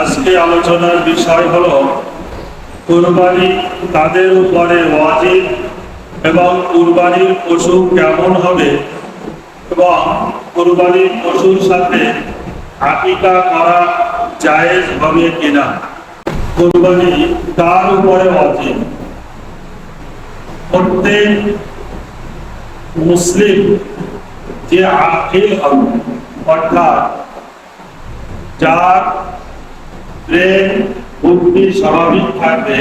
আজকে আলোচনার বিষয় হলো, কুরবানি তাদের উপরে ওয়াজিব এবং কুরবানির পশু কেমন হবে? এবং কুরবানির পশুর সাথে আকিকা করা জায়েজ হবে কিনা? কুরবানি তার উপরে ওয়াজিব? প্রত্যেক মুসলিম যে আকিল হবে, অর্থাৎ যার ব্রেন বুদ্ধি স্বাভাবিক থাকবে,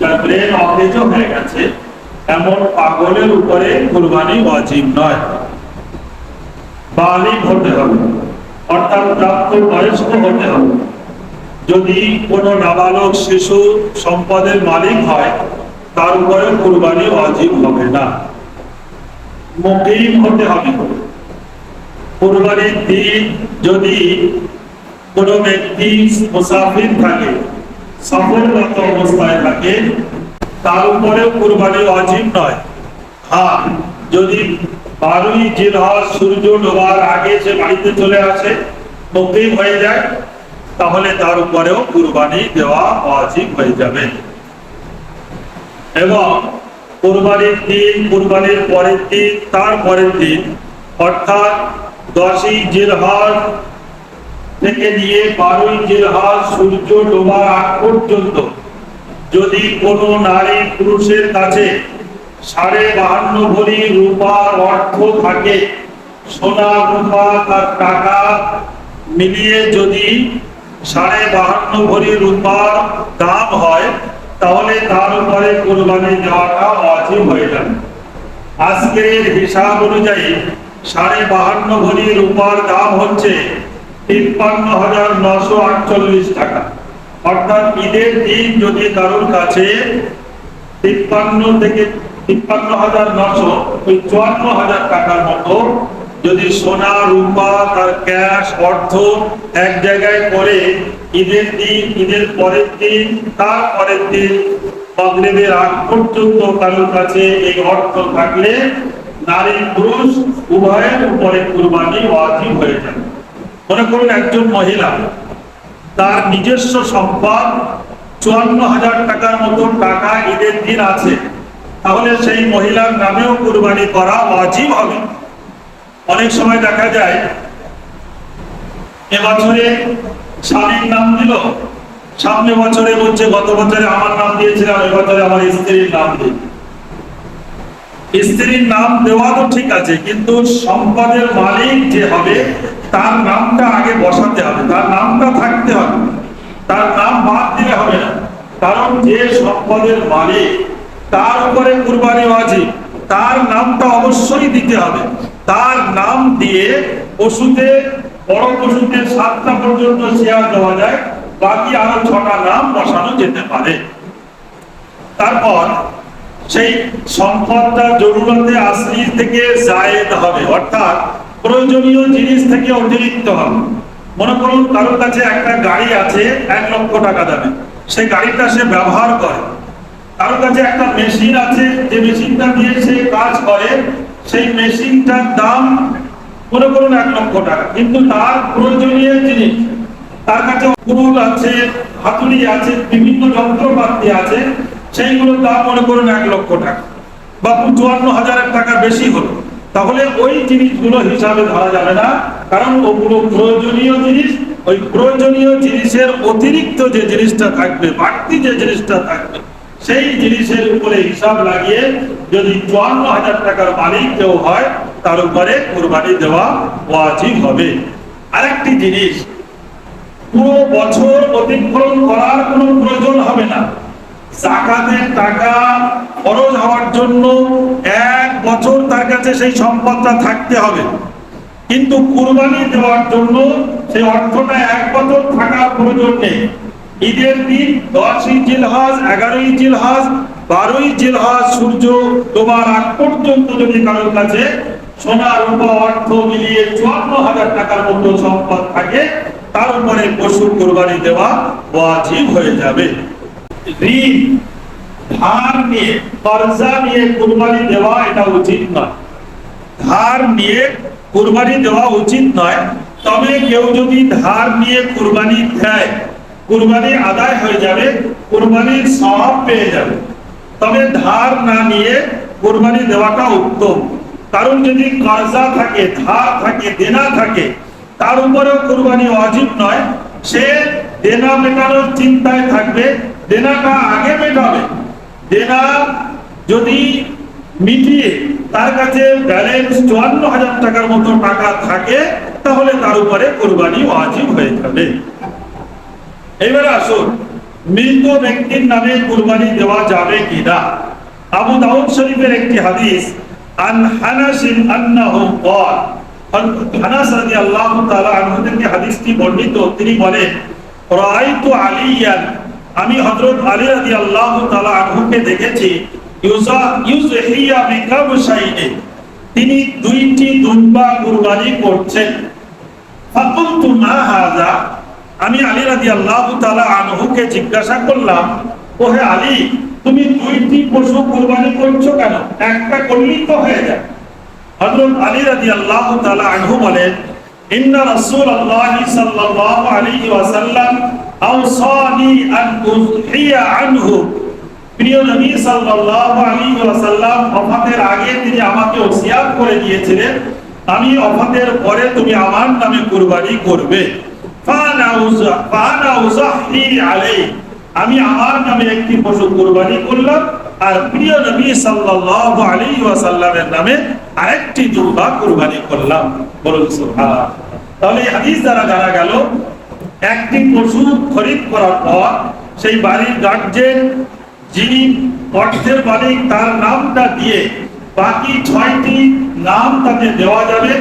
যার ব্রেন অকেজ হয়ে গেছে, এমন পাগলের উপরে অজীব নয়। হতে হবে, অর্থাৎ প্রাপ্ত বয়স্ক হতে হবে। যদি নাবালক শিশু সম্পদের মালিক হয়, তার উপরে কুরবানি অজীব হবে না। মুকিম হতে হবে। কুরবানির দিন যদি কোনো ব্যক্তি মুসাফির থাকে অবস্থায় থাকে, তার উপরে কুরবানি নয়। হ্যাঁ যদি বারোই সূর্য ডোবার আগে সে বাড়িতে চলে আসে হয়ে যায়, তাহলে তার উপরেও কুরবানি দেওয়া অজীব হয়ে যাবে। এবং কুরবানির দিন, কুরবানির পরের দিন, তার পরের দিন, অর্থাৎ দশই জিলহজ থেকে নিয়ে বারোই জিলহজ সূর্য ডোবার আগ পর্যন্ত যদি কোনো নারী পুরুষের কাছে সাড়ে বাহান্ন ভরি রূপার অর্থ থাকে, সোনা, রূপা তার টাকা মিলিয়ে যদি সাড়ে বাহান্ন ভরি রূপার দাম হয়, তাহলে তার উপরে কোরবানি দেওয়াটা অজীব হয়ে যাবে। আজকের হিসাব অনুযায়ী সাড়ে বাহান্ন ভরি রূপার দাম হচ্ছে তিপ্পান্ন হাজার নশো আটচল্লিশ টাকা। অর্থাৎ ঈদের দিন যদি কারোর কাছে তিপ্পান্ন থেকে তিপ্পান্ন হাজার নশো, ওই চুয়ান্ন হাজার টাকার মতো যদি সোনা, রূপা, তার ক্যাশ, অর্থ এক জায়গায় করে ঈদের দিন, ঈদের পরের দিন, তার পরের দিন মাগরিবের আগ পর্যন্ত কারোর কাছে এই অর্থ থাকলে নারী পুরুষ উভয়ের উপরে কুরবানি ওয়াজিব হয়ে যাবে। মনে করুন একজন মহিলা, তার নিজস্ব সম্পদ চুয়ান্ন হাজার টাকার মতো টাকা ঈদের দিন আছে, তাহলে সেই মহিলার নামেও কুরবানি করা ওয়াজিব হবে। অনেক সময় দেখা যায়, এবছরে স্বামীর নাম দিল, সামনে বছরে বলছে গত বছরে আমার নাম দিয়েছিলাম, এবছরে আমার স্ত্রীর নাম দিই। স্ত্রীর নাম দেওয়া তো ঠিক আছে, কিন্তু সম্পদের মালিক যে হবে, তার নামটা আগে বসাতে হবে, তার নামটা থাকতে হবে। তার নাম বাদ দিলে হবে না, কারণ যে সম্পদের মালিক, তার উপরে কুরবানি ওয়াজিব, তার নামটা অবশ্যই দিতে হবে। তার নাম দিয়ে পশুতে, বড় পশুতে সাতটা পর্যন্ত শেয়ার দেওয়া যায়, বাকি আরও ছটা নাম বসানো যেতে পারে। তারপর সেই সম্পদটা জরুরতে আসলি থেকে জায়েদ হবে, অর্থাৎ প্রয়োজনীয় জিনিস থেকে অতিরিক্ত হবে। মনে করুন, কারোর কাছে একটা গাড়ি আছে, এক লক্ষ টাকা দামে। সেই গাড়িটা সে ব্যবহার করে। কারোর কাছে একটা মেশিন আছে, যে মেশিনটা দিয়ে সে কাজ করে, সেই মেশিনটার দাম মনে করুন এক লক্ষ টাকা। কিন্তু তার প্রয়োজনীয় জিনিস, তার কাছে কুরুল আছে, হাতুড়ি আছে, বিভিন্ন যন্ত্রপাতি আছে সেইগুলোর দাম মনে করুন এক লক্ষ টাকা বা চুয়ান্ন হাজার টাকা বেশি হলো। তাহলে ওই জিনিসগুলো হিসাবে ধরা যাবে না, কারণ ওগুলো প্রয়োজনীয় জিনিস। ওই প্রয়োজনীয় জিনিসের অতিরিক্ত যে জিনিসটা থাকবে, বাড়তি যে জিনিসটা থাকবে, সেই জিনিসের উপরে হিসাব লাগিয়ে যদি চুয়ান্ন হাজার টাকার মালিক কেউ হয়, তার উপরে কোরবানি দেওয়া ওয়াজিব হবে। আরেকটি জিনিস, পুরো বছর অতিক্রম করার কোনো প্রয়োজন হবে না। জাকাতের টাকা খরচ হওয়ার জন্য এক বছর তার কাছে সেই সম্পদটা থাকতে হবে। কিন্তু কুরবানি দেওয়ার জন্য সেই অর্থটা এক বছর থাকার প্রয়োজন নেই। ঈদের দিন দশই জিলহাজ, এগারোই জিলহাজ, বারোই জিলহাজ সূর্য তোমার আগ পর্যন্ত যদি কারোর কাছে সোনা, রূপা, অর্থ মিলিয়ে চুয়ান্ন হাজার টাকার মতো সম্পদ থাকে, তার উপরে পশু কোরবানি দেওয়া ওয়াজিব হয়ে যাবে। ঋণ, ধার নিয়ে, কর্জা নিয়ে কুরবানি দেওয়া এটা উচিত নয়। ধার নিয়ে কুরবানি দেওয়া উচিত নয়, তবে কেউ যদি ধার নিয়ে কুরবানি দেয়, কুরবানি আদায় হয়ে যাবে, কুরবানির সওয়াব পেয়ে যাবে। তবে ধার না নিয়ে কুরবানি দেওয়াটা উত্তম। কারণ যদি কর্জা থাকে, ধার থাকে, দেনা থাকে, তার উপরেও কুরবানি অজীব নয়। সে দেনা মেটানোর চিন্তায় থাকবে দেনাটা আগে মেটাবে দেনা যদি মিটিয়ে তার কাছে ব্যালেন্স চুয়ান্ন হাজার টাকার মতো টাকা থাকে, তাহলে তার উপরে কোরবানি ওয়াজিব হয়ে যাবে। এবারে আসুন, মৃত ব্যক্তির নামে কুরবানি দেওয়া যাবে কিনা? আবু দাউদ শরীফের একটি হাদিস, আন হানাসিন আন্নাহু ক্বাল। হানাস রাদিয়াল্লাহু তাআলা আনহু থেকে হাদিসটি বর্ণিত। তিনি বলেন, রাআইতু আলিয়ান আমি হযরত আলী রাদিয়াল্লাহু তাআলা আনহুকে দেখেছি তিনি দুইটি দুম্বা কুরবানি করছেন। আমি আলী রাদিয়াল্লাহু তাআলা আনহুকে জিজ্ঞাসা করলাম, ওহে আলী, তুমি দুইটি পশু কুরবানি করছ কেন? একটা করলেই তো হয়ে যায়। হযরত আলী রাদিয়াল্লাহু তাআলা আনহু বলেন ইন্না রাসূলুল্লাহ সাল্লাল্লাহু আলাইহি ওয়াসাল্লাম আওসানি আন উযহিয়া আনহু। প্রিয় নবী সাল্লাল্লাহু আলাইহি ওয়াসাল্লাম আগে তিনি আমাকে ওসিয়াত করে দিয়েছিলেন, আমি ওফাতের পরে তুমি আমার নামে কুরবানি করবে। আমি আমার নামে একটি পশু কুরবানি করলাম। আর প্রিয় নবী সাল্লাল্লাহু আলাইহি ওয়াসাল্লামের নামে আরেকটি দুর্বা কুরবানি করলাম। বলুন সুবহান তাহলে হাদিস দ্বারা জানা গেল, একটি পশু খরিদ করার পর সেই বাড়ির গার্জেন যিনি অর্থের মালিক, তার নামটা দিয়ে বাকি ছয়টি নাম তাতে দেওয়া যাবে।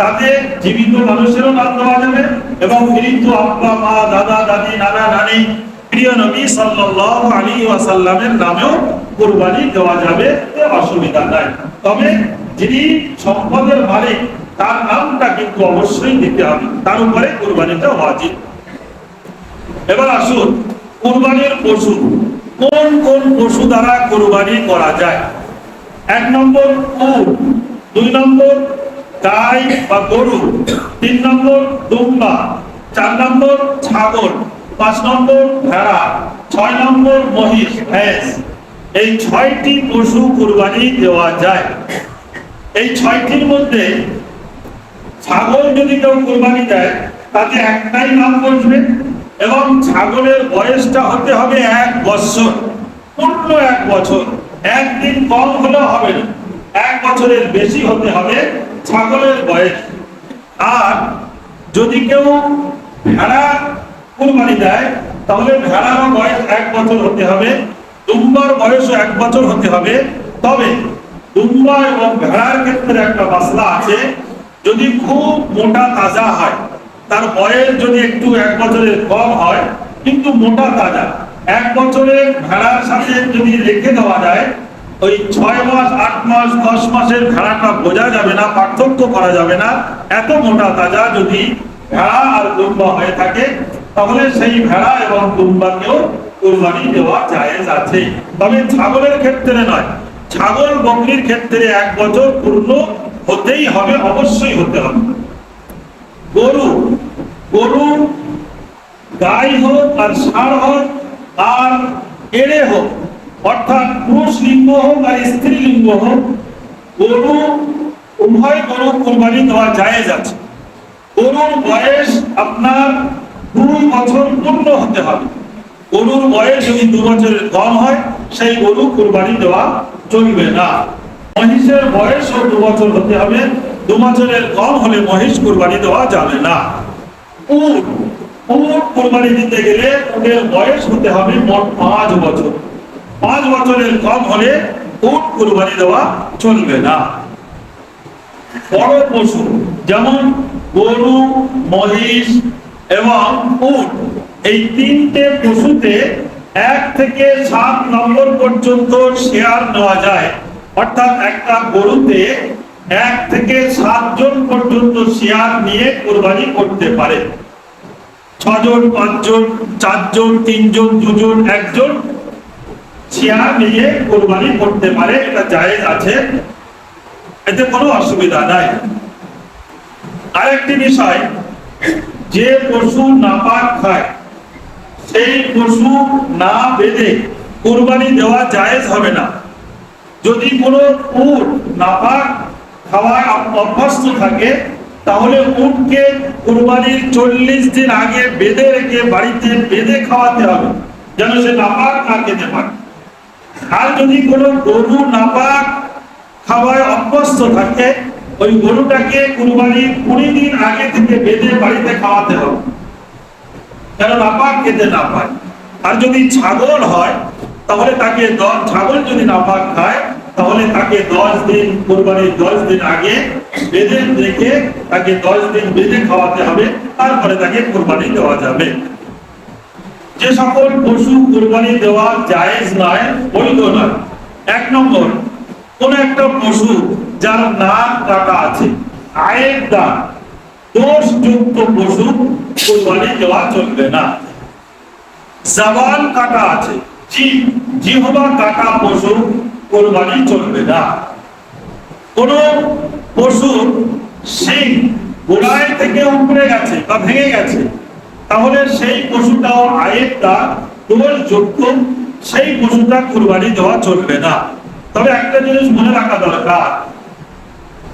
তাতে জীবিত মানুষেরও নাম দেওয়া যাবে এবং মৃত আব্বা, মা, দাদা, দাদি, নানা, নানি প্রিয় নবী সাল্লাল্লাহু আলাইহি ওয়াসাল্লামের নামেও কুরবানি দেওয়া যাবে এতে অসুবিধা নাই। তবে যিনি সম্পদের মালিক, তার নামটা কিন্তু অবশ্যই দিতে হবে। তার উপরে কুরবানিটা ওয়াজিব। এবার আসুন, কুরবানির পশু। কোন কোন পশু দ্বারা কুরবানি করা যায়? এক নম্বর উট দুই নম্বর গাই বা গরু, তিন নম্বর দুম্বা, চার নম্বর ছাগল। পাঁচ নম্বর ভেড়া, ছয় নম্বর মহিষ এই ছয়টি পশু কুরবানি দেওয়া যায়। এই ছয়টির মধ্যে ছাগল যদি কেউ কুরবানি দেয় তাতে একটাই নাম বসবে এবং ছাগলের বয়সটা হতে হবে এক বছর। পূর্ণ এক বছর। একদিন কম হলেও হবে না। এক বছরের বেশি হতে হবে ছাগলের বয়স। আর যদি কেউ ভেড়া কুরবানি দেয়, তাহলে ভেড়ারও বয়স এক বছর হতে হবে, দুম্বার বয়সও এক বছর হতে হবে। তবে দুম্বা এবং ভেড়ার ক্ষেত্রে একটা মশলা আছে, যদি খুব মোটা তাজা হয়, তার বয়স যদি একটু এক বছরের কম হয়, কিন্তু মোটা তাজা, এক বছরের ভেড়ার সাথে যদি রেখে দেওয়া যায়, ওই ছয় মাস, আট মাস, দশ মাসের ভেড়াটা বোঝা যাবে না, পার্থক্য করা যাবে না, এত মোটা তাজা যদি ভেড়া আর দুম্বা হয়ে থাকে তাহলে সেই ভেড়া এবং দুম্বাকেও কুরবানি দেওয়া জায়েজ আছে তবে ছাগলের ক্ষেত্রে নয়, ছাগল বকরির ক্ষেত্রে এক বছর পূর্ণ হতেই হবে, অবশ্যই হতে হবে। গরু গরু গাই হোক আর ষাঁড় হোক, আর এড়ে হোক, অর্থাৎ পুরুষ লিঙ্গ হোক আর স্ত্রী লিঙ্গ হোক, গরু উভয় গরু কোরবানি দেওয়া জায়েজ আছে গরুর বয়স আপনার দুই বছর পূর্ণ হতে হবে। গরুর বয়স যদি দু বছরের কম হয়, সেই গরু কোরবানি দেওয়া চলবে না। মহিষের বয়সও দু বছর হতে হবে। দু বছরের কম হলে মহিষ কোরবানি দেওয়া যাবে না। উট উট কোরবানি দিতে গেলে উটের বয়স হতে হবে মোট পাঁচ বছর। পাঁচ বছরের কম হলে উট কোরবানি দেওয়া চলবে না। বড় পশু, যেমন গরু, মহিষ এবং উট, এই তিনটে পশুতে এক থেকে সাত নম্বর পর্যন্ত শেয়ার নেওয়া যায়। অর্থাৎ একটা গরুতে এক থেকে সাতজন পর্যন্ত শেয়ার নিয়ে কোরবানি করতে পারে। ছজন, পাঁচজন, চারজন, তিনজন, দুজন, একজন শেয়ার নিয়ে কোরবানি করতে পারে, এটা জায়েজ আছে। এতে কোনো অসুবিধা নাই। আরেকটি বিষয় যে পশু নাপাক খায় সেই পশু না বেঁধে কুরবানি দেওয়া জায়েজ হবে না। যদি কোনো উট নাপাক খাওয়ায় অভ্যস্ত থাকে, তাহলে উটকে কুরবানির চল্লিশ দিন আগে বেঁধে রেখে বাড়িতে বেঁধে খাওয়াতে হবে, যেন সে নাপাক না খেতে পারে। আর যদি কোনো গরু নাপাক খাওয়ায় অভ্যস্ত থাকে ওই গরুটাকে কুরবানির কুড়ি দিন আগে থেকে বেঁধে বাড়িতে খাওয়াতে হবে। যেন নাপাক খেতে না পায়? আর যদি ছাগল হয়, তাহলে তাকে দ- ছাগল যদি নাপাক খায়, তাহলে তাকে দশ দিন কোরবানির দশ দিন আগে বেঁধে রেখে তাকে দশ দিন বেঁধে খাওয়াতে হবে, তারপরে তাকে কোরবানি দেওয়া যাবে। যে সকল পশু কোরবানি দেওয়া জায়েজ নয়, বৈধ নয়। এক নম্বর কোন একটা পশু যার নাক কাটা আছে, আয়ের দাগ, দোষযুক্ত পশু কোরবানি দেওয়া চলবে না। জবান কাটা আছে জিভ জিহবা কাটা পশু কোরবানি চলবে না। কোন পশু শিং গোড়ায় থেকে উপরে গেছে বা ভেঙে গেছে, তাহলে সেই পশুটাও আয়ের দাগ, দোষযুক্ত, সেই পশুটা কোরবানি দেওয়া চলবে না। তবে একটা জিনিস মনে রাখা দরকার।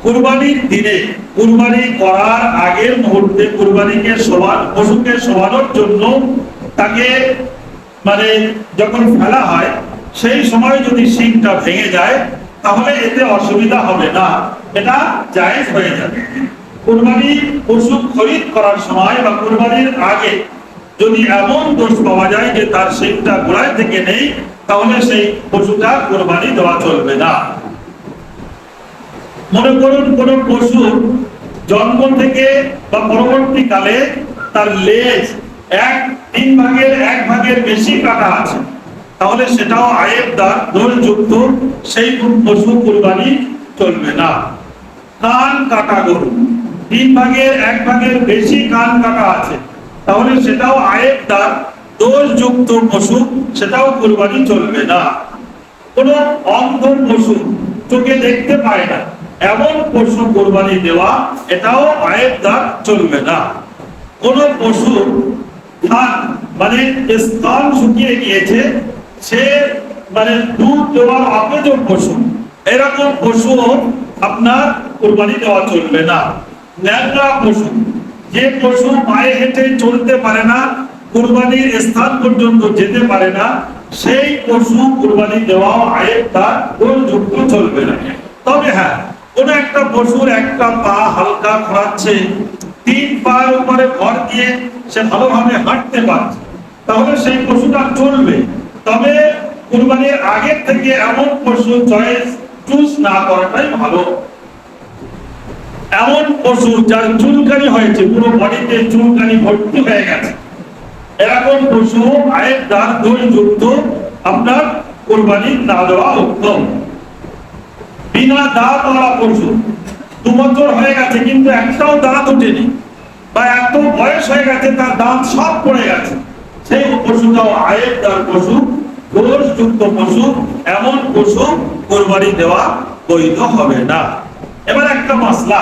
কুরবানির দিনে কুরবানি করার আগের মুহূর্তে কুরবানিকে সমান পশুকে সমানোর জন্য তাকে মানে যখন ফেলা হয়, সেই সময় যদি শিংটা ভেঙে যায়, তাহলে এতে অসুবিধা হবে না। এটা জায়েজ হয়ে যাবে। কুরবানি পশু খরিদ করার সময় বা কুরবানির আগে যদি এমন দোষ পাওয়া যায় যে তার শিংটা গোড়ায় থেকে নেই, তাহলে সেই পশুটা কোরবানি দেওয়া চলবে না। মনে করুন, কোন পশু জন্ম থেকে বা পরবর্তীকালে তার লেজ এক, তিন ভাগের, এক ভাগের বেশি কাটা আছে। তাহলে সেটাও আয়ের দাগ দোষযুক্ত সেই পশু কোরবানি চলবে না। কান কাটা গরু, তিন ভাগের, এক ভাগের বেশি কান কাটা আছে। তাহলে সেটাও আয়ের দাগ দোষযুক্ত পশু, সেটাও কুরবানি চলবে না। কোন অন্ধ পশু চোখে দেখতে পায় না। এমন পশু কোরবানি দেওয়া, এটাও আয়ের দাগ চলবে না। কোন পশু মানে স্তন শুকিয়ে গিয়েছে, সে মানে দুধ দেওয়ার অপেজ পশু। এরকম পশুও আপনার কোরবানি দেওয়া চলবে না। ন্যাংরা পশু। যে পশু পায়ে হেঁটে চলতে পারে না, কুরবানির স্থান পর্যন্ত যেতে পারে না, সেই পশু কুরবানি দেওয়া আয়ের তার যুক্ত চলবে না। তবে হ্যাঁ কোন একটা পশুর একটা পা হালকা খড়াচ্ছে, তিন পায়ের উপরে ভর দিয়ে সে ভালোভাবে হাঁটতে পারছে, তাহলে সেই পশুটা চলবে। তবে কুরবানির আগের থেকে এমন পশু চয়েস চুজ না করাটাই ভালো। এমন পশু যার চুলকানি হয়েছে, পুরো বডিতে চুলকানি ভর্তি হয়ে গেছে। এরকম পশু আয়ের দাঁত দোষযুক্ত আপনার কোরবানি না দেওয়া উত্তম। বিনা দাঁত ওরা পশু, দু বছর হয়ে গেছে, কিন্তু একটাও দাঁত ওঠেনি বা এত বয়স হয়ে গেছে, তার দাঁত সব পড়ে গেছে। সেই পশুটাও আয়ের দার পশু, দোষযুক্ত পশু, এমন পশু কোরবানি দেওয়া বৈধ হবে না। এবার একটা মশলা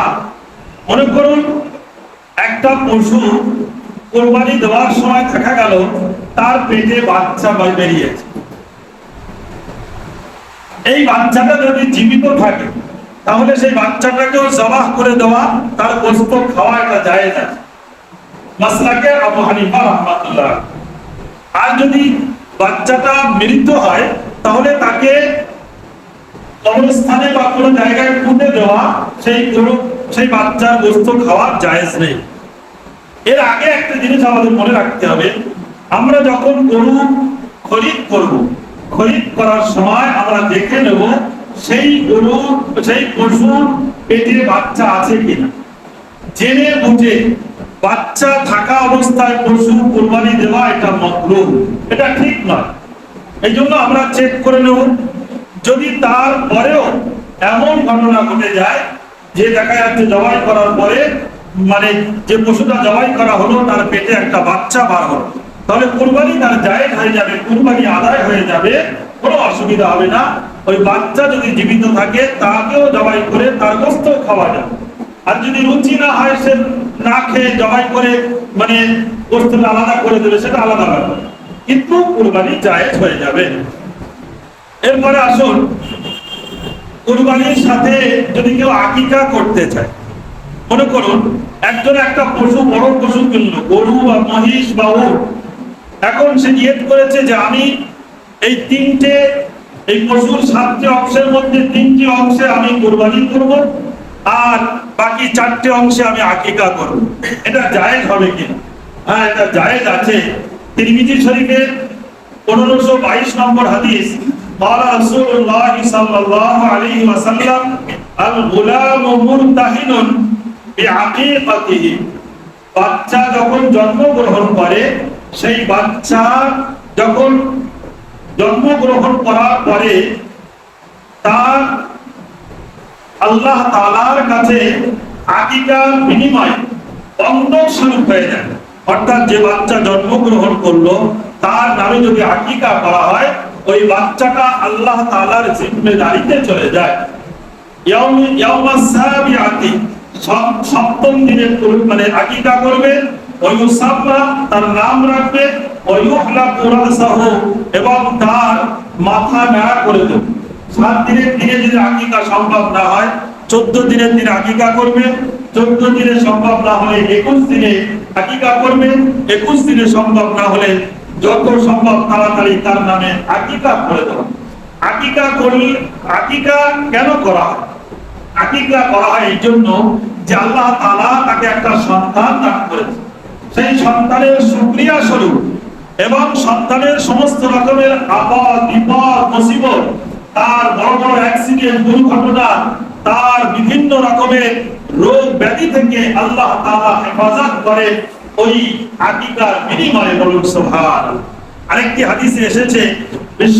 মনে করুন, একটা পশু কোরবানি দেওয়ার সময় দেখা গেল, তার পেটে বাচ্চা বেরিয়েছে। এই বাচ্চাটা যদি জীবিত থাকে, তাহলে সেই বাচ্চাটাকেও জবাহ করে দেওয়া, তার গোস্ত খাওয়া একটা জায়েজ আছে। মাসলাকে আবু হানিফা রহমাতুল্লাহ। আর যদি বাচ্চাটা মৃত হয়, তাহলে তাকে কবরস্থানে বা কোনো জায়গায় পুঁতে দেওয়া সেই গরু সেই বাচ্চার গোস্ত খাওয়া জায়েজ নেই। এর আগে একটা জিনিস আমাদের মনে রাখতে হবে। আমরা যখন গরু খরিদ করব, খরিদ করার সময় আমরা দেখে নেব সেই গরু, সেই পশুর পেটে বাচ্চা আছে কিনা। জেনে বুঝে বাচ্চা থাকা অবস্থায় পশু কোরবানি দেওয়া এটা মকরুহ। এটা ঠিক নয়। এই জন্য আমরা চেক করে নেব যদি তার পরেও এমন ঘটনা ঘটে যায়, যে দেখা যাচ্ছে জবাই করার পরে মানে যে পশুটা জবাই করা হলো, তার পেটে একটা বাচ্চা বার হলো। তাহলে কুরবানি তার জায়েজ হয়ে যাবে, কুরবানি আদায় হয়ে যাবে, কোনো অসুবিধা হবে না। ওই বাচ্চা যদি জীবিত থাকে, তাকেও জবাই করে তার গোস্ত খাওয়া যাবে। আর যদি রুচি না হয়, সে না খেয়ে জবাই করে মানে বস্তুটা আলাদা করে দেবে, সেটা আলাদা ব্যাপার। কিন্তু কুরবানি জায়েজ হয়ে যাবে। এরপরে আসুন। কুরবানির সাথে যদি কেউ আকিকা করতে চায়, মনে করুন, একজন একটা পশু, বড় পশু কিনলো, গরু বা মহিষ বা উট। এখন সে নিয়ত করেছে যে আমি এই তিনটে, এই পশুর সাতটি অংশের মধ্যে তিনটি অংশে আমি কোরবানি করব, আর বাকি চারটে অংশে আমি আকিকা করব। এটা জায়েজ হবে কিনা হ্যাঁ এটা জায়েজ আছে। তিরমিজি শরীফের পনেরোশো বাইশ নম্বর হাদিস قال رسول الله صلى الله عليه وسلم الغلام مرتهن بعقيقته বাচ্চা যখন জন্মগ্রহণ করে সেই বাচ্চা যখন জন্মগ্রহণ করার পরে তার আল্লাহ তালার কাছে আকিকার বিনিময় বন্ধক স্বরূপ হয়ে যায় অর্থাৎ যে বাচ্চা জন্মগ্রহণ করলো তার নামে যদি আকিকা করা হয় ওই বাচ্চাটা আল্লাহ তালার জিম্মেদারিতে চলে যায়। সপ্তম দিনের মানে আকিকা করবে তার নাম রাখবে এবং তার মাথা ন্যাড়া করে দেবে। সাত দিনের দিনে যদি আকিকা সম্ভব না হয়, চোদ্দ দিনের দিনে আকিকা করবে, চোদ্দ দিনে সম্ভব না হলে একুশ দিনে আকিকা করবে, একুশ দিনে সম্ভব না হলে যত সম্ভব তাড়াতাড়ি তার নামে আকিকা করে দেবে। আকিকা করলে, আকিকা কেন করা হয়? আকিকা করা হয় এই জন্য যে আল্লাহ তাআলা তাকে একটা সন্তান দান করেছে। সেই সন্তানের সুক্রিয়া স্বরূপ এবং সন্তানের সমস্ত রকমের আপদ, বিপদ, মুসিবত, তার বড় বড় অ্যাক্সিডেন্ট দুর্ঘটনা, তার বিভিন্ন রকমের রোগ ব্যাধি থেকে আল্লাহ তালা হেফাজত করে ওই আকিকার বিনিময়ে বলুন, সুবহান। আরেকটি হাদিসে এসেছে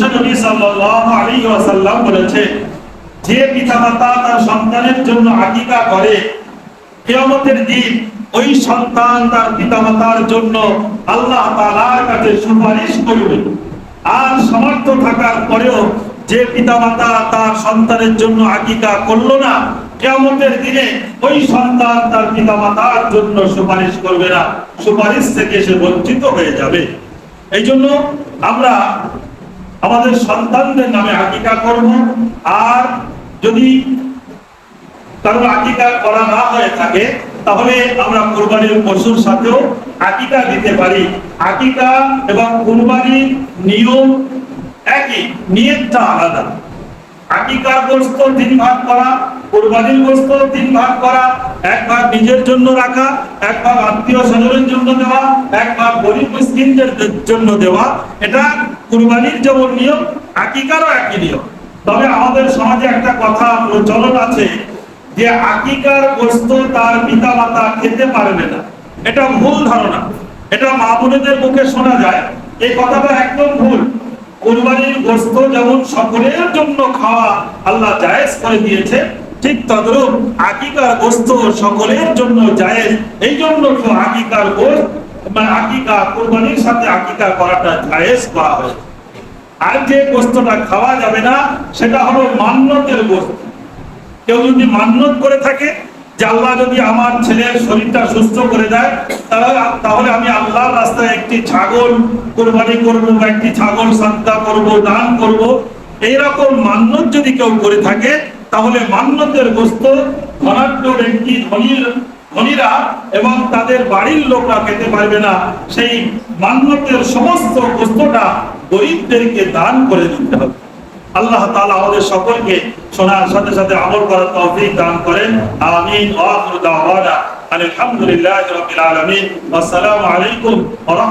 সাল্লাল্লাহু আলাইহি ওয়াসাল্লাম বলেছে, যে পিতামাতা তার সন্তানের জন্য আকিকা করে, কিয়ামতের দিন ওই সন্তান তার পিতামাতার জন্য আল্লাহ তাআলার কাছে সুপারিশ করবে। আর থাকার পরেও যে পিতামাতা তার সন্তানের জন্য আকিকা করল না কিয়ামতের দিনে ওই সন্তান তার পিতামাতার জন্য সুপারিশ করবে না। সুপারিশ থেকে সে বঞ্চিত হয়ে যাবে। এই জন্য আমরা আমাদের সন্তানদের নামে আকিকা করব আর যদি কারও আকিকা করা না হয়ে থাকে, তাহলে আমরা কুরবানির পশুর সাথেও আকিকা দিতে পারি। আকিকা এবং কুরবানির নিয়ম একই, নিয়তটা আলাদা। আকিকার গোস্ত তিন ভাগ করা কোরবানির গোস্ত তিন ভাগ করা, এক ভাগ নিজের জন্য রাখা, এক ভাগ আত্মীয় স্বজনের জন্য দেওয়া, এক ভাগ গরিব মিসকিনদের জন্য দেওয়া। এটা কুরবানির যেমন নিয়ম, আকিকারও একই নিয়ম। তবে আমাদের সমাজে একটা কথা প্রচলন আছে যে আকিকার গোস্ত তার পিতা মাতা খেতে পারবে না। এটা ভুল ধারণা। এটা মা বোনেদের মুখে শোনা যায়। এই কথাটা একদম ভুল। কুরবানির গোস্ত যেমন সকলের জন্য খাওয়া আল্লাহ জায়েজ করে দিয়েছে, ঠিক তদ্রূপ আকিকার গোস্ত সকলের জন্য জায়েজ। এই জন্য তো আকিকার গোস্ত মানে আকিকা, কুরবানির সাথে আকিকা করাটা জায়েজ করা হয়েছে। আর যে গোস্তটা খাওয়া যাবে না, সেটা হলো মান্যতের গোস্ত। কেউ যদি মান্যত করে থাকে যে আল্লাহ যদি আমার ছেলের শরীরটা সুস্থ করে দেয়, তাহলে তাহলে আমি আল্লাহর রাস্তায় একটি ছাগল কোরবানি করব বা একটি ছাগল সাদ্দা করব, দান করব। এইরকম মান্যত যদি কেউ করে থাকে, তাহলে মান্যতের গোস্ত ধনাঢ্য ব্যক্তি ধনীর, ধনীরা এবং তাদের বাড়ির লোকরা খেতে পারবে না। সেই মান্যতের সমস্ত গোস্তটা গরিবদেরকে দান করে দিতে হবে। আল্লাহ তাআলা আমাদের সকলকে শোনার সাথে সাথে আমল করার তৌফিক দান করেন। আমিন। ওয়া আখিরু দাওয়ানা। আলহামদুলিল্লাহি আসসালামু আলাইকুম ওয়া